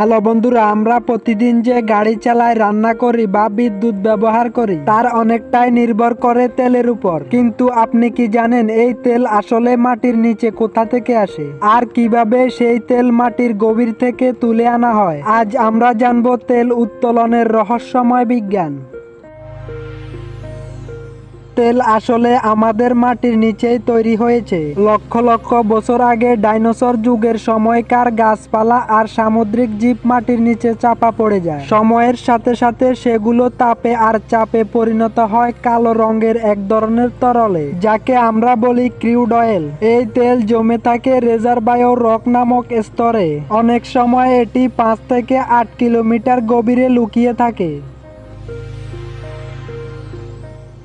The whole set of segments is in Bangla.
হ্যালো বন্ধুরা, আমরা প্রতিদিন যে গাড়ি চালাই রান্না করি বা বিদ্যুৎ ব্যবহার করি, তার অনেকটাই নির্ভর করে তেলের উপর। কিন্তু আপনি কি জানেন, এই তেল আসলে মাটির নিচে কোথা থেকে আসে? আর কীভাবে সেই তেল মাটির গভীর থেকে তুলে আনা হয়? আজ আমরা জানব তেল উত্তোলনের রহস্যময় বিজ্ঞান। তেল আসলে আমাদের মাটির নিচেই তৈরি হয়েছে। লক্ষ লক্ষ বছর আগে ডাইনোসর যুগের সময়কার গাছপালা আর সামুদ্রিক জীব মাটির নিচে চাপা পড়ে যায়। সময়ের সাথে সাথে সেগুলো তাপে আর চাপে পরিণত হয় কালো রঙের এক ধরনের তরলে, যাকে আমরা বলি ক্রিউড অয়েল। এই তেল জমে থাকে রেজারবায়ো রক নামক স্তরে। অনেক সময় এটি পাঁচ থেকে আট কিলোমিটার গভীরে লুকিয়ে থাকে।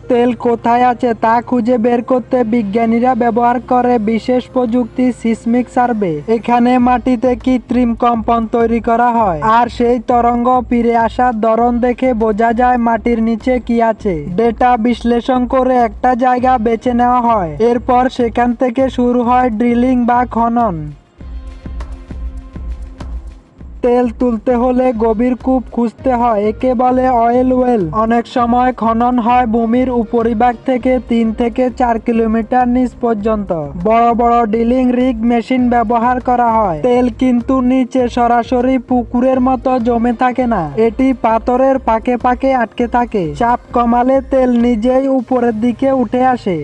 তেল কোথায় আছে তা খুঁজে বের করতে বিজ্ঞানীরা ব্যবহার করে বিশেষ প্রযুক্তি সিসমিক সার্ভে। এখানে মাটিতে কৃত্রিম কম্পন তৈরি করা হয়। আর সেই তরঙ্গ ফিরে আসার ধরন দেখে বোঝা যায় মাটির নিচে কি আছে। ডেটা বিশ্লেষণ করে একটা জায়গা বেছে নেওয়া হয়। এরপর সেখান থেকে শুরু হয় ড্রিলিং বা খনন। তেল তুলতে হলে গভীর কূপ খুঁজতে হয় একে বলে অয়েল ওয়েল। অনেক সময় খনন হয় ভূমির উপরিভাগ থেকে তিন থেকে চার কিলোমিটার নিচ পর্যন্ত। বড় বড় ডিলিং রিগ মেশিন ব্যবহার করা হয়। তেল কিন্তু নিচে সরাসরি পুকুরের মতো জমে থাকে না। এটি পাথরের পাকে পাকে আটকে থাকে। চাপ কমালে তেল নিজেই উপরের দিকে উঠে আসে।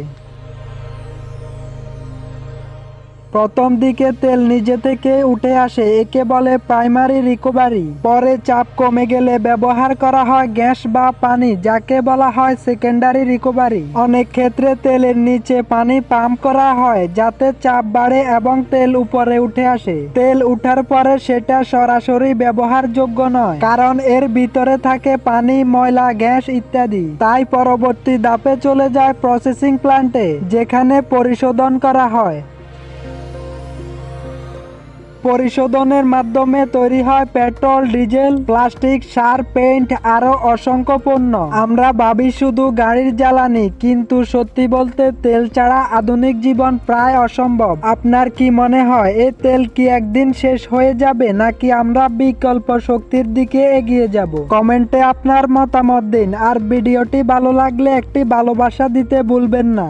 প্রথম দিকে তেল নিজে থেকে উঠে আসে, একে বলে প্রাইমারি রিকভারি। পরে চাপ কমে গেলে ব্যবহার করা হয় গ্যাস বা পানি, যাকে বলা হয় সেকেন্ডারি রিকভারি। অনেক ক্ষেত্রে তেলের নিচে পানি পাম্প করা হয়, যাতে চাপ বাড়ে এবং তেল উপরে উঠে আসে। তেল উঠার পরে সেটা সরাসরি ব্যবহারযোগ্য নয়, কারণ এর ভিতরে থাকে পানি, ময়লা, গ্যাস ইত্যাদি। তাই পরবর্তী ধাপে চলে যায় প্রসেসিং প্ল্যান্টে যেখানে পরিশোধন করা হয়। পরিশোধনের মাধ্যমে তৈরি হয় পেট্রোল, ডিজেল, প্লাস্টিক, সার, পেইন্ট আরও অসংখ্য পণ্য। আমরা ভাবি শুধু গাড়ির জ্বালানি, কিন্তু সত্যি বলতে তেল ছাড়া আধুনিক জীবন প্রায় অসম্ভব। আপনার কি মনে হয় এই তেল কি একদিন শেষ হয়ে যাবে, নাকি আমরা বিকল্প শক্তির দিকে এগিয়ে যাব? কমেন্টে আপনার মতামত দিন, আর ভিডিওটি ভালো লাগলে একটি ভালোবাসা দিতে ভুলবেন না।